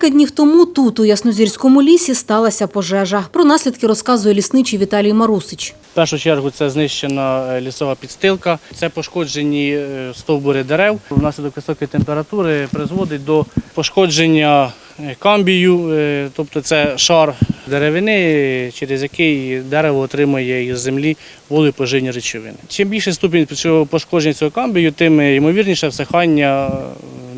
Кілька днів тому тут, у Яснозірському лісі, сталася пожежа. Про наслідки розказує лісничий Віталій Марусич. В першу чергу це знищена е, лісова підстилка, це пошкоджені е, стовбури дерев. Внаслідок високої температури призводить до пошкодження е, камбію, тобто це шар деревини, через який дерево отримує із землі воду поживні речовини. Чим більший ступінь пошкодження цього камбію, тим ймовірніше всихання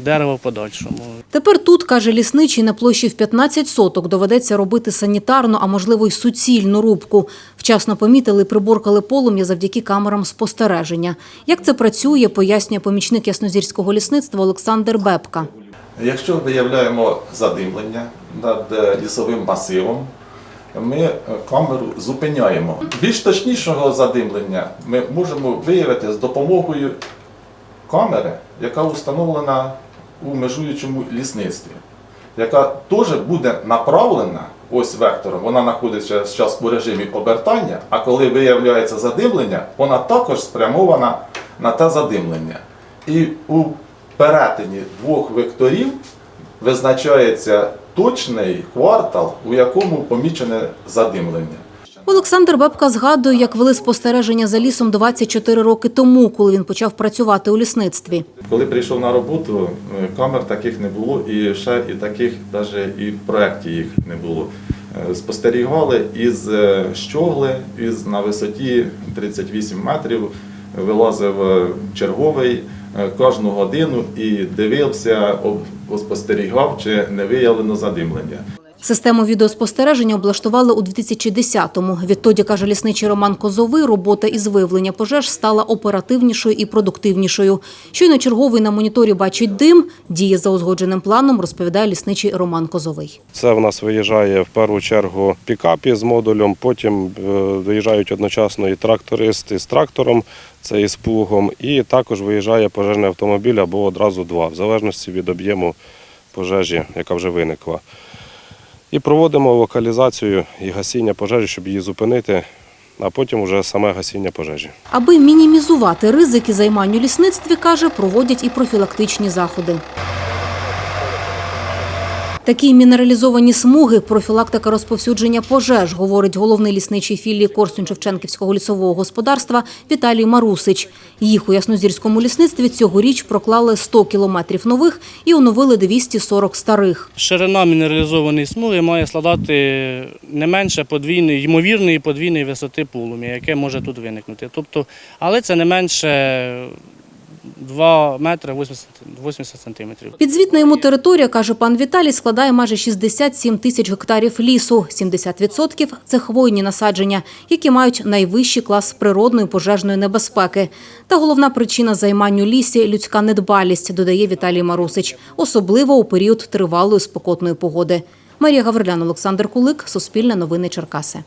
дерева в подальшому. Тепер тут, каже лісничий, на площі в 15 соток доведеться робити санітарну, а можливо й суцільну рубку. Вчасно помітили і приборкали полум'я завдяки камерам спостереження. Як це працює, пояснює помічник яснозірського лісництва Олександр Бебка. Якщо виявляємо задимлення над е, лісовим масивом, ми е, камеру зупиняємо. Більш точнішого задимлення ми можемо виявити з допомогою камери, яка встановлена у межуючому лісництві, яка теж буде направлена ось вектором. Вона знаходиться зараз у режимі обертання, а коли виявляється задимлення, вона також спрямована на те задимлення. І у перетині двох векторів визначається точний квартал, у якому помічене задимлення. Олександр Бебка згадує, як вели спостереження за лісом 24 роки тому, коли він почав працювати у лісництві. Коли прийшов на роботу, е, камер таких не було, і ще і таких навіть і в проєкті їх не було. Е, Спостерігали із е, щогли, із на висоті 38 метрів вилазив черговий кожну годину і дивився, спостерігав, чи не виявлено задимлення. Систему відеоспостереження облаштували у 2010-му. Відтоді, каже лісничий Роман Козовий, робота із виявлення пожеж стала оперативнішою і продуктивнішою. Щойно черговий на моніторі бачить дим, діє за узгодженим планом, розповідає лісничий Роман Козовий. Це в нас виїжджає в першу чергу пікапі з модулем, потім е, виїжджають одночасно і трактористи з трактором, це із плугом, і також виїжджає пожежний автомобіль або одразу два, в залежності від об'єму пожежі, яка вже виникла. І проводимо локалізацію і гасіння пожежі, щоб її зупинити, а потім вже саме гасіння пожежі. Аби мінімізувати ризики займанню лісництві, каже, проводять і профілактичні заходи. Такі мінералізовані смуги – профілактика розповсюдження пожеж, говорить головний лісничий філії Корсунь-Шевченківського лісового господарства Віталій Марусич. Їх у Яснозірському лісництві цьогоріч проклали 100 кілометрів нових і оновили 240 старих. Ширина мінералізованої смуги має складати не менше подвійної, ймовірної подвійної висоти полум'я, яке може тут виникнути. Тобто, але це не менше 2 метри 80, 80 сантиметрів. Підзвітна йому територія, каже пан Віталій, складає майже 67 тисяч гектарів лісу. 70% – це хвойні насадження, які мають найвищий клас природної пожежної небезпеки. Та головна причина займань у лісі – людська недбалість, додає Віталій Марусич, особливо у період тривалої спекотної погоди. Марія Гаврилян, Олександр Кулик, Суспільне новини Черкаси.